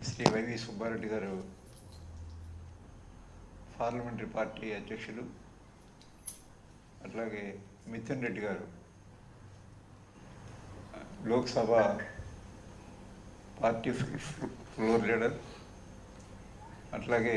Shri YV Subbareddy గారు parliamentary party అధ్యక్షులు అట్లాగే మిథున్ రెడ్డి గారు లోక్సభ పార్టీ ఫ్లోర్ లీడర్ అట్లాగే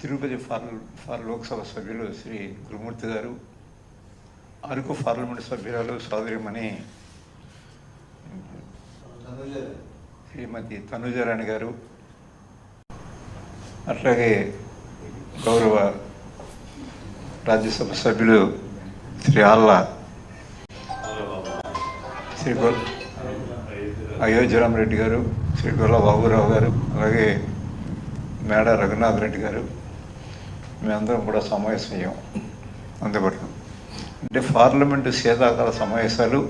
తిరుపతి ఫార్ ఫార్ లోక్సభ సభ్యులు శ్రీ గురుమూర్తి గారు అరకు పార్లమెంటు సభ్యురాలు సోదరిమణి శ్రీమతి తనుజారాణి గారు అట్లాగే గౌరవ రాజ్యసభ సభ్యులు శ్రీ ఆల్లా శ్రీ గొల్ అయోధ్యరామరెడ్డి గారు శ్రీ గొల్ల బాబురావు గారు అలాగే మేడ రఘునాథ్ రెడ్డి గారు మేమందరం కూడా సమావేశం అయ్యాం అందుబాటులో. అంటే పార్లమెంటు శీతాకాల సమావేశాలు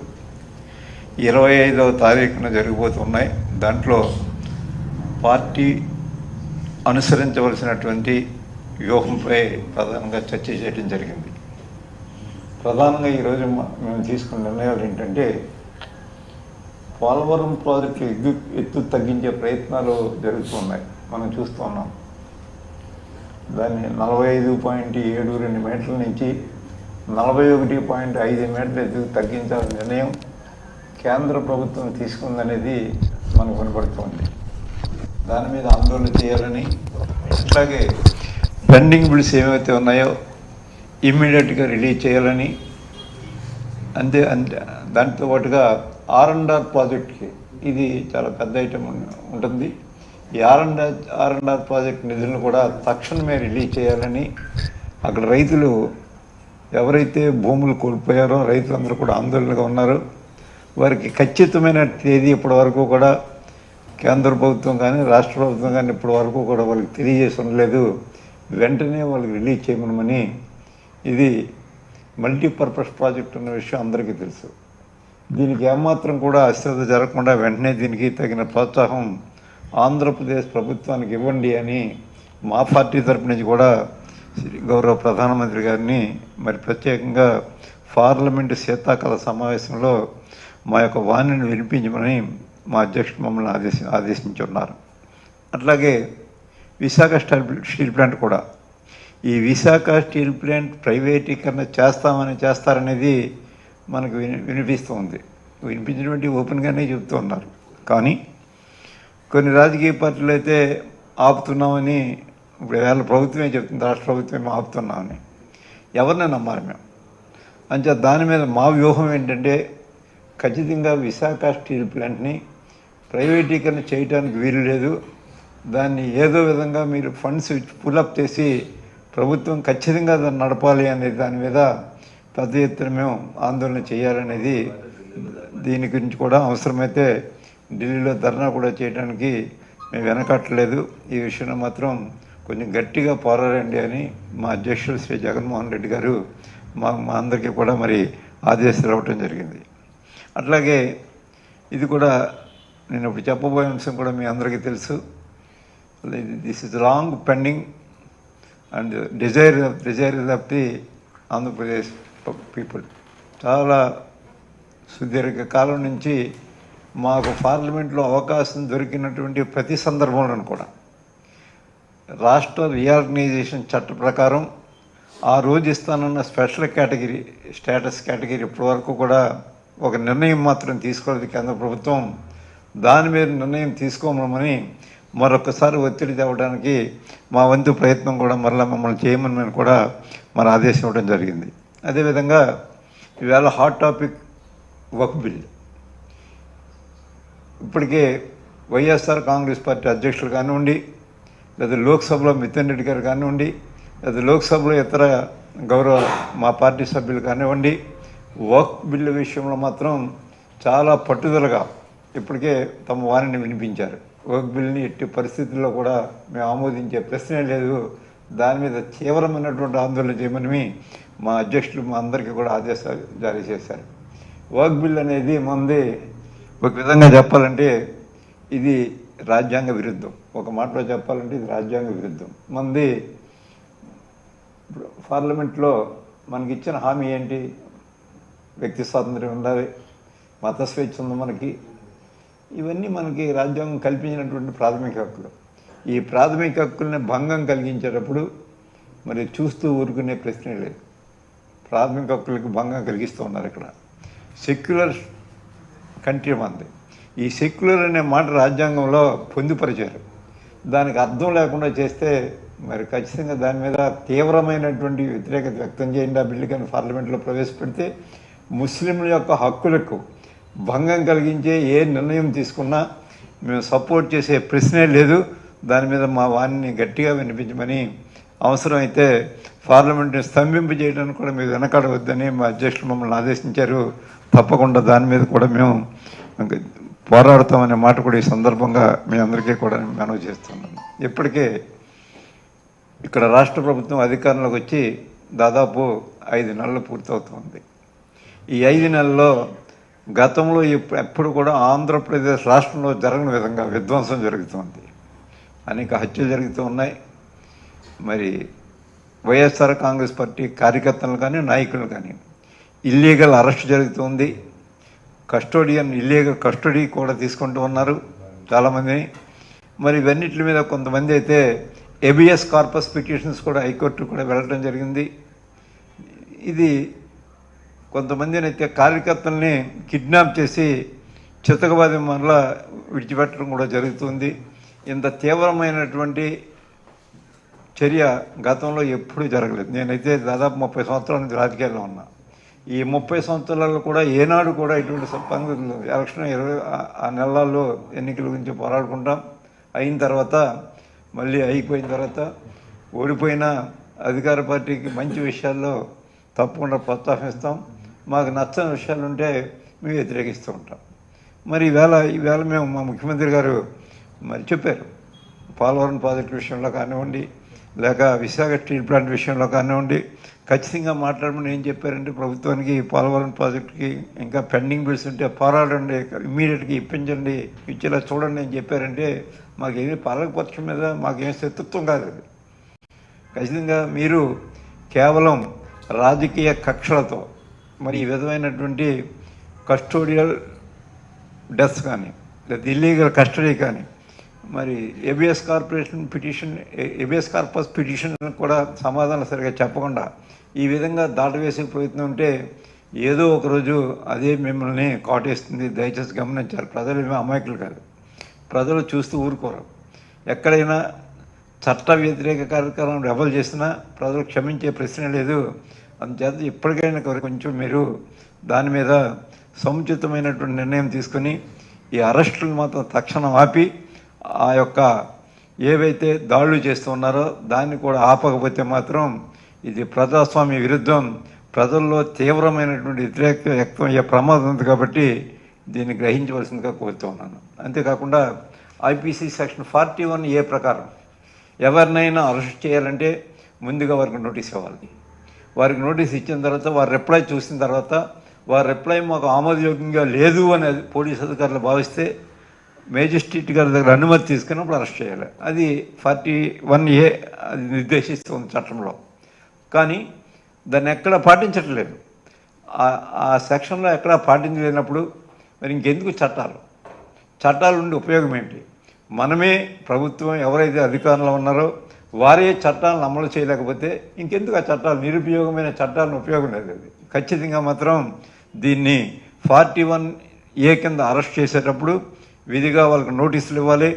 ఇరవై ఐదవ తారీఖున జరిగిపోతున్నాయి. దాంట్లో పార్టీ అనుసరించవలసినటువంటి వ్యూహంపై ప్రధానంగా చర్చ చేయడం జరిగింది. ప్రధానంగా ఈరోజు మేము తీసుకున్న నిర్ణయాలు ఏంటంటే పోలవరం ప్రాజెక్టు ఎగ్గు ఎత్తు తగ్గించే ప్రయత్నాలు జరుగుతున్నాయి మనం చూస్తున్నాం దాన్ని నలభై ఐదు పాయింట్ ఏడు రెండు మీటర్ల నుంచి నలభై ఒకటి పాయింట్ ఐదు మీటర్ల ఎత్తు తగ్గించాలని నిర్ణయం కేంద్ర ప్రభుత్వం తీసుకుందనేది మనకు కనబడుతోంది దాని మీద ఆందోళన చేయాలని అట్లాగే పెండింగ్ బిల్స్ ఏమైతే ఉన్నాయో ఇమ్మీడియట్గా రిలీజ్ చేయాలని అంతే అంతే దాంతో పాటుగా ఆర్ అండ్ ఆర్ ప్రాజెక్ట్కి ఇది చాలా పెద్ద ఐటమ్ ఉంటుంది. ఈ R and R R and R project నిధులను కూడా తక్షణమే రిలీజ్ చేయాలని అక్కడ రైతులు ఎవరైతే భూములు కోల్పోయారో రైతులందరూ కూడా ఆందోళనగా ఉన్నారు. వారికి ఖచ్చితమైన తేదీ ఇప్పటి వరకు కూడా కేంద్ర ప్రభుత్వం కానీ రాష్ట్ర ప్రభుత్వం కానీ ఇప్పటి వరకు కూడా వాళ్ళకి తెలియజేస్తుండలేదు వెంటనే వాళ్ళకి రిలీజ్ చేయమనమని ఇది మల్టీపర్పస్ ప్రాజెక్ట్ అన్న విషయం అందరికీ తెలుసు. దీనికి ఏమాత్రం కూడా అశ్రద్ధ జరగకుండా వెంటనే దీనికి తగిన ప్రోత్సాహం ఆంధ్రప్రదేశ్ ప్రభుత్వానికి ఇవ్వండి అని మా పార్టీ తరపు నుంచి కూడా శ్రీ గౌరవ ప్రధానమంత్రి గారిని మరి ప్రత్యేకంగా పార్లమెంటు శీతాకాల సమావేశంలో మా యొక్క వాణిని వినిపించమని మా అధ్యక్షుడు మమ్మల్ని ఆదేశ ఆదేశించున్నారు. అట్లాగే విశాఖ స్టీల్ స్టీల్ ప్లాంట్ కూడా. ఈ విశాఖ స్టీల్ ప్లాంట్ ప్రైవేటీకరణ చేస్తామని చేస్తారనేది మనకు విని వినిపిస్తూ ఉంది వినిపించినటువంటి ఓపెన్గానే చెప్తూ ఉన్నారు. కానీ కొన్ని రాజకీయ పార్టీలు అయితే ఆపుతున్నామని ఇప్పుడు వేళ ప్రభుత్వమే చెప్తుంది రాష్ట్ర ప్రభుత్వమే ఆపుతున్నామని. ఎవరిని నమ్మారు మేము? అంచే దాని మీద మా వ్యూహం ఏంటంటే ఖచ్చితంగా విశాఖ స్టీల్ ప్లాంట్ని ప్రైవేటీకరణ చేయడానికి వీలు లేదు. దాన్ని ఏదో విధంగా మీరు ఫండ్స్ పులప్ చేసి ప్రభుత్వం ఖచ్చితంగా దాన్ని నడపాలి అనే దాని మీద పెద్ద ఎత్తున మేము ఆందోళన చేయాలనేది దీని గురించి కూడా అవసరమైతే ఢిల్లీలో ధర్నా కూడా చేయడానికి మేము వెనకట్టలేదు. ఈ విషయంలో మాత్రం కొంచెం గట్టిగా పోరాడండి అని మా అధ్యక్షులు శ్రీ జగన్మోహన్ రెడ్డి గారు మా మా అందరికీ కూడా మరి ఆదేశాలు ఇవ్వటం జరిగింది. అట్లాగే ఇది కూడా నేను ఇప్పుడు చెప్పబోయే అంశం కూడా మీ అందరికీ తెలుసు. This is long pending and desire desire of the Andhra Pradesh people చాలా సుదీర్ఘ కాలం నుంచి మాకు పార్లమెంట్లో అవకాశం దొరికినటువంటి ప్రతి సందర్భంలోనూ కూడా రాష్ట్ర రీఆర్గనైజేషన్ చట్ట ప్రకారం ఆ రోజు ఇస్తానన్న స్పెషల్ కేటగిరీ స్టేటస్ కేటగిరీ ఇప్పటివరకు కూడా ఒక నిర్ణయం మాత్రం తీసుకోలేదు కేంద్ర ప్రభుత్వం. దాని మీద నిర్ణయం తీసుకోమని మరొకసారి ఒత్తిడి తేవడానికి మా వంతు ప్రయత్నం కూడా మరలా మమ్మల్ని చేయమని మేము కూడా మరి ఆదేశం ఇవ్వడం జరిగింది. అదేవిధంగా ఈవేళ హాట్ టాపిక్ వక్ బిల్. ఇప్పటికే వైఎస్ఆర్ కాంగ్రెస్ పార్టీ అధ్యక్షులు కానివ్వండి లేదా లోక్సభలో మిథున్ రెడ్డి గారు కానివ్వండి లేదా లోక్సభలో ఇతర గౌరవ మా పార్టీ సభ్యులు కానివ్వండి వర్క్ బిల్లు విషయంలో మాత్రం చాలా పట్టుదలగా ఇప్పటికే తమ వారిని వినిపించారు. వర్క్ బిల్ని ఎట్టి పరిస్థితుల్లో కూడా మేము ఆమోదించే ప్రశ్నే లేదు. దాని మీద తీవ్రమైనటువంటి ఆందోళన చేయమని మా అధ్యక్షులు మా అందరికీ కూడా ఆదేశాలు జారీ చేశారు. వర్క్ బిల్ అనేది మంది ఒక విధంగా చెప్పాలంటే ఇది రాజ్యాంగ విరుద్ధం. ఒక మాటలో చెప్పాలంటే ఇది రాజ్యాంగ విరుద్ధం. మంది ఇప్పుడు పార్లమెంట్లో మనకి ఇచ్చిన హామీ ఏంటి? వ్యక్తి స్వాతంత్రం ఉండాలి మత స్వేచ్ఛ ఉంది మనకి. ఇవన్నీ మనకి రాజ్యాంగం కల్పించినటువంటి ప్రాథమిక హక్కులు. ఈ ప్రాథమిక హక్కుల్ని భంగం కలిగించేటప్పుడు మరి చూస్తూ ఊరుకునే ప్రశ్న లేదు. ప్రాథమిక హక్కులకు భంగం కలిగిస్తూ ఉన్నారు ఇక్కడ. సెక్యులర్ కంట్రీ మంది. ఈ సెక్యులర్ అనే మాట రాజ్యాంగంలో పొందుపరిచారు. దానికి అర్థం లేకుండా చేస్తే మరి ఖచ్చితంగా దాని మీద తీవ్రమైనటువంటి వ్యతిరేకత వ్యక్తం చేయండి. ఆ బిల్లు కానీ పార్లమెంట్లో ప్రవేశపెడితే ముస్లింల యొక్క హక్కులకు భంగం కలిగించే ఏ నిర్ణయం తీసుకున్నా మేము సపోర్ట్ చేసే ప్రశ్నే లేదు. దాని మీద మా వాణిని గట్టిగా వినిపించమని అవసరమైతే పార్లమెంట్ని స్తంభింపు చేయడానికి కూడా మీరు వెనకాడవద్దని మా అధ్యక్షులు మమ్మల్ని ఆదేశించారు. తప్పకుండా దాని మీద కూడా మేము పోరాడతామనే మాట కూడా ఈ సందర్భంగా మీ అందరికీ కూడా మనవి చేస్తున్నాను. ఇప్పటికే ఇక్కడ రాష్ట్ర ప్రభుత్వం అధికారంలోకి వచ్చి దాదాపు ఐదు నెలలు పూర్తవుతుంది. ఈ ఐదు నెలల్లో గతంలో ఎప్పు- ఎప్పుడు కూడా ఆంధ్రప్రదేశ్ రాష్ట్రంలో జరగని విధంగా విధ్వంసం జరుగుతుంది. అనేక హత్యలు జరుగుతూ ఉన్నాయి. మరి వైఎస్ఆర్ కాంగ్రెస్ పార్టీ కార్యకర్తలు కానీ నాయకులు కానీ ఇల్లీగల్ అరెస్ట్ జరుగుతుంది. కస్టోడియన్ ఇల్లీగల్ కస్టడీ కూడా తీసుకుంటూ ఉన్నారు చాలామందిని. మరి ఇవన్నిటి మీద కొంతమంది అయితే ఎబిఎస్ కార్పస్ పిటిషన్స్ కూడా హైకోర్టు కూడా వెళ్ళడం జరిగింది. ఇది కొంతమందిని అయితే కార్యకర్తల్ని కిడ్నాప్ చేసి చితకబాది మరలా విడిచిపెట్టడం కూడా జరుగుతుంది. ఇంత తీవ్రమైనటువంటి చర్య గతంలో ఎప్పుడూ జరగలేదు. నేనైతే దాదాపు ముప్పై సంవత్సరాల నుంచి రాజకీయాల్లో ఉన్నా. ఈ ముప్పై సంవత్సరాల్లో కూడా ఏనాడు కూడా ఇటువంటి సంపంగులు ఎలక్షన్ ఇరవై ఆ నెలల్లో ఎన్నికల గురించి పోరాడుకుంటాం. అయిన తర్వాత మళ్ళీ అయిపోయిన తర్వాత ఓడిపోయిన అధికార పార్టీకి మంచి విషయాల్లో తప్పకుండా ప్రోత్సాహిస్తాం మాకు నచ్చని విషయాలు ఉంటే మేము వ్యతిరేకిస్తూ ఉంటాం. మరి ఈవేళ ఈవేళ మేము మా ముఖ్యమంత్రి గారు మరి చెప్పారు పోలవరం ప్రాజెక్టు విషయంలో కానివ్వండి లేక విశాఖ స్టీల్ ప్లాంట్ విషయంలో కానివ్వండి ఖచ్చితంగా మాట్లాడమని ఏం చెప్పారంటే ప్రభుత్వానికి పోలవరం ప్రాజెక్టుకి ఇంకా పెండింగ్ బిల్స్ ఉంటే పోరాడండి ఇమ్మీడియట్గా ఇప్పించండి ఇచ్చేలా చూడండి అని చెప్పారంటే మాకేమీ పాలకపక్షం మీద మాకేం శత్రుత్వం కాదు ఖచ్చితంగా మీరు కేవలం రాజకీయ కక్షలతో మరి ఈ విధమైనటువంటి కస్టోడియల్ డెత్ కానీ లేదా ఇల్లీగల్ కస్టడీ కానీ మరి habeas corporation petition habeas corpus petition కూడా సమాధానం సరిగా చెప్పకుండా ఈ విధంగా దాటవేసే ప్రయత్నం ఉంటే ఏదో ఒక రోజు అదే మిమ్మల్ని కాటేస్తుంది. దయచేసి గమనించాలి. ప్రజలు ఏమీ అమాయకులు కాదు. ప్రజలు చూస్తూ ఊరుకోరు. ఎక్కడైనా చట్ట వ్యతిరేక కార్యక్రమం రెబల్ చేసినా ప్రజలు క్షమించే ప్రశ్న లేదు. అందుచేత ఇప్పటికైనా కొంచెం మీరు దాని మీద సముచితమైనటువంటి నిర్ణయం తీసుకొని ఈ అరెస్టులు మాత్రం తక్షణం ఆపి ఆ యొక్క ఏవైతే దాడులు చేస్తున్నారో దాన్ని కూడా ఆపకపోతే మాత్రం ఇది ప్రజాస్వామ్య విరుద్ధం. ప్రజల్లో తీవ్రమైనటువంటి వ్యతిరేక వ్యక్తం అయ్యే ప్రమాదం ఉంది కాబట్టి దీన్ని గ్రహించవలసిందిగా కోరుతూ ఉన్నాను. అంతేకాకుండా IPC section forty one A ప్రకారం ఎవరినైనా అరెస్ట్ చేయాలంటే ముందుగా వారికి నోటీస్ ఇవ్వాలి. వారికి నోటీస్ ఇచ్చిన తర్వాత వారు రిప్లై చూసిన తర్వాత వారి రిప్లై మాకు ఆమోదయోగ్యంగా లేదు అని పోలీస్ అధికారులు భావిస్తే మేజిస్ట్రేట్ గారి దగ్గర అనుమతి తీసుకున్నప్పుడు అరెస్ట్ చేయాలి. అది ఫార్టీ వన్ ఏ అది నిర్దేశిస్తుంది చట్టంలో. కానీ దాన్ని ఎక్కడ పాటించట్లేదు. ఆ- ఆ సెక్షన్లో ఎక్కడ పాటించలేనప్పుడు మరి ఇంకెందుకు చట్టాలు? చట్టాలు ఉండి ఉపయోగం ఏంటి? మనమే ప్రభుత్వం ఎవరైతే అధికారంలో ఉన్నారో వారే చట్టాలను అమలు చేయలేకపోతే ఇంకెందుకు ఆ చట్టాలు? నిరుపయోగమైన చట్టాలను ఉపయోగం లేదు. ఖచ్చితంగా మాత్రం దీన్ని ఫార్టీ వన్ ఏ కింద అరెస్ట్ చేసేటప్పుడు విధిగా వాళ్ళకి నోటీసులు ఇవ్వాలి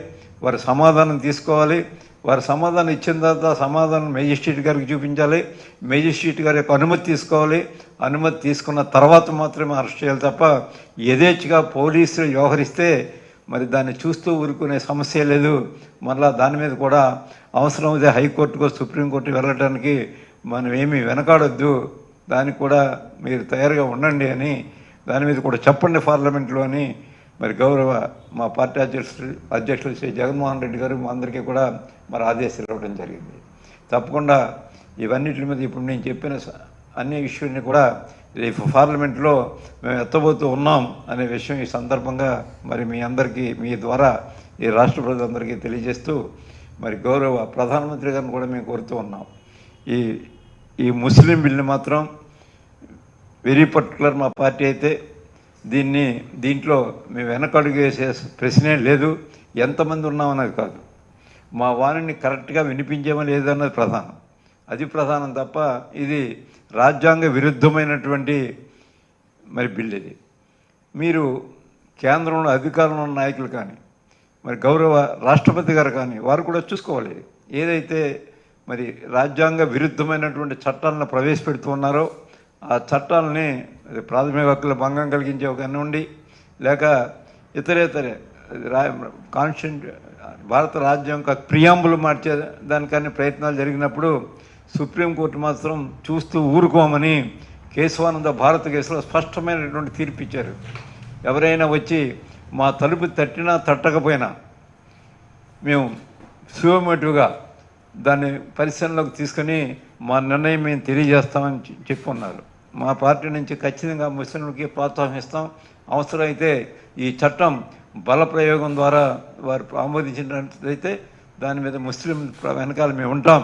వారి సమాధానం తీసుకోవాలి. వారి సమాధానం ఇచ్చిన తర్వాత సమాధానం మేజిస్ట్రేట్ గారికి చూపించాలి. మేజిస్ట్రేట్ గారి యొక్క అనుమతి తీసుకోవాలి. అనుమతి తీసుకున్న తర్వాత మాత్రమే అరెస్ట్ చేయాలి తప్ప యథేచ్ఛగా పోలీసులు వ్యవహరిస్తే మరి దాన్ని చూస్తూ ఊరుకునే సమస్య లేదు. మరలా దాని మీద కూడా అవసరం అవసరమైతే హైకోర్టుకు సుప్రీంకోర్టు వెళ్ళడానికి మనం ఏమీ వెనకాడొద్దు. దానికి కూడా మీరు తయారుగా ఉండండి అని దాని మీద కూడా చెప్పండి పార్లమెంట్లో అని మరి గౌరవ మా పార్టీ అధ్యక్షులు అధ్యక్షులు శ్రీ జగన్మోహన్ రెడ్డి గారు మా అందరికీ కూడా మరి ఆదేశాలు ఇవ్వడం జరిగింది. తప్పకుండా ఇవన్నిటి మీద ఇప్పుడు నేను చెప్పిన అన్ని విషయాన్ని కూడా రేపు పార్లమెంట్లో మేము ఎత్తబోతూ ఉన్నాం అనే విషయం ఈ సందర్భంగా మరి మీ అందరికీ మీ ద్వారా ఈ రాష్ట్ర ప్రజలందరికీ తెలియజేస్తూ మరి గౌరవ ప్రధానమంత్రి గారిని కూడా మేము కోరుతూ ఉన్నాం. ఈ ఈ ముస్లిం బిల్ని మాత్రం వెరీ పర్టికులర్ మా పార్టీ అయితే దీన్ని దీంట్లో మేము వెనకడుగు వేసే ప్రశ్నే లేదు. ఎంతమంది ఉన్నామన్నది కాదు. మా వాణిని కరెక్ట్గా వినిపించేమో లేదన్నది ప్రధానం. అది ప్రధానం తప్ప ఇది రాజ్యాంగ విరుద్ధమైనటువంటి మరి బిల్ ఇది. మీరు కేంద్రంలో అధికారంలో ఉన్న నాయకులు కానీ మరి గౌరవ రాష్ట్రపతి గారు కానీ వారు కూడా చూసుకోవాలి. ఏదైతే మరి రాజ్యాంగ విరుద్ధమైనటువంటి చట్టాలను ప్రవేశపెడుతున్నారో ఆ చట్టాలని ప్రాథమిక హక్కుల భంగం కలిగించే కానివ్వండి లేక ఇతరేతరే రా కాన్స్టిట్యూంట్ భారత రాజ్యాంగ ప్రియాంబులు మార్చే దానికని ప్రయత్నాలు జరిగినప్పుడు సుప్రీంకోర్టు మాత్రం చూస్తూ ఊరుకోమని కేశవానంద భారత కేసులో స్పష్టమైనటువంటి తీర్పు ఇచ్చారు. ఎవరైనా వచ్చి మా తలుపు తట్టినా తట్టకపోయినా మేము సువమోటివ్గా దాన్ని పరిశీలనలోకి తీసుకొని మా నిర్ణయం మేము తెలియజేస్తామని చె- చెప్పి ఉన్నారు మా పార్టీ నుంచి ఖచ్చితంగా ముస్లింలకి ప్రోత్సహిస్తాం అవసరమైతే ఈ చట్టం బల ప్రయోగం ద్వారా వారు ఆమోదించినట్లయితే దాని మీద ముస్లిం వెనకాల మేము ఉంటాం.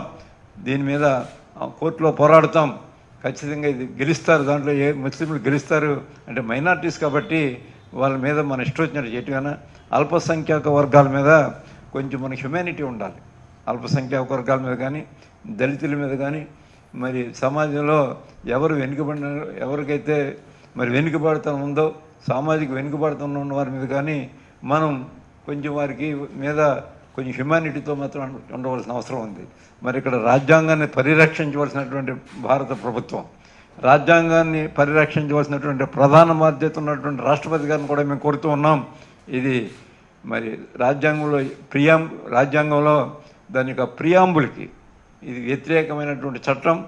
దీని మీద కోర్టులో పోరాడతాం. ఖచ్చితంగా ఇది గెలుస్తారు. దాంట్లో ఏ ముస్లింలు గెలుస్తారు అంటే మైనార్టీస్ కాబట్టి వాళ్ళ మీద మన ఇష్టం వచ్చినట్టు చేయటం అల్పసంఖ్యాక వర్గాల మీద కొంచెం మన హ్యుమానిటీ ఉండాలి. అల్పసంఖ్యాక వర్గాల మీద కానీ దళితుల మీద కానీ మరి సమాజంలో ఎవరు వెనుకబడిన ఎవరికైతే మరి వెనుకబడతనం ఉందో సామాజిక వెనుకబడతనం ఉన్న వారి మీద కానీ మనం కొంచెం వారికి మీద కొంచెం హ్యుమానిటీతో మాత్రం ఉండవలసిన అవసరం ఉంది. మరి ఇక్కడ రాజ్యాంగాన్ని పరిరక్షించవలసినటువంటి భారత ప్రభుత్వం రాజ్యాంగాన్ని పరిరక్షించవలసినటువంటి ప్రధాన బాధ్యత ఉన్నటువంటి రాష్ట్రపతి గారిని కూడా మేము కోరుతూ ఉన్నాం. ఇది మరి రాజ్యాంగంలో ప్రియాం రాజ్యాంగంలో దాని యొక్క ప్రియాంబులకి ఇది వ్యతిరేకమైనటువంటి చట్టం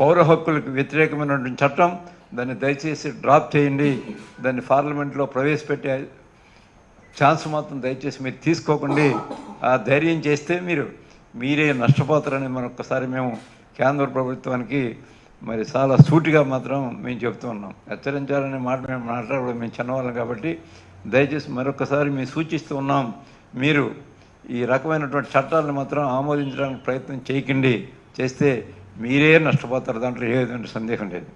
పౌర హక్కులకు వ్యతిరేకమైనటువంటి చట్టం. దాన్ని దయచేసి డ్రాప్ చేయండి. దాన్ని పార్లమెంట్లో ప్రవేశపెట్టే ఛాన్స్ మాత్రం దయచేసి మీరు తీసుకోకండి. ఆ ధైర్యం చేస్తే మీరు మీరే నష్టపోతారని మరొకసారి మేము కేంద్ర ప్రభుత్వానికి మరి చాలా సూటిగా మాత్రం మేము చెప్తూ ఉన్నాం. హెచ్చరించాలనే మాట మేము మాట్లాడడం మేము చిన్నవాళ్ళం కాబట్టి దయచేసి మరొకసారి మేము సూచిస్తూ ఉన్నాం. మీరు ఈ రకమైనటువంటి చట్టాలను మాత్రం ఆమోదించడానికి ప్రయత్నం చేయకండి. చేస్తే మీరే నష్టపోతారు. దాంట్లో ఏ విధమైన సందేహం లేదు.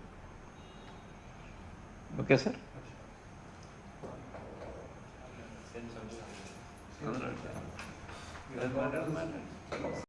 Okay sir? doesn't matter, doesn't matter.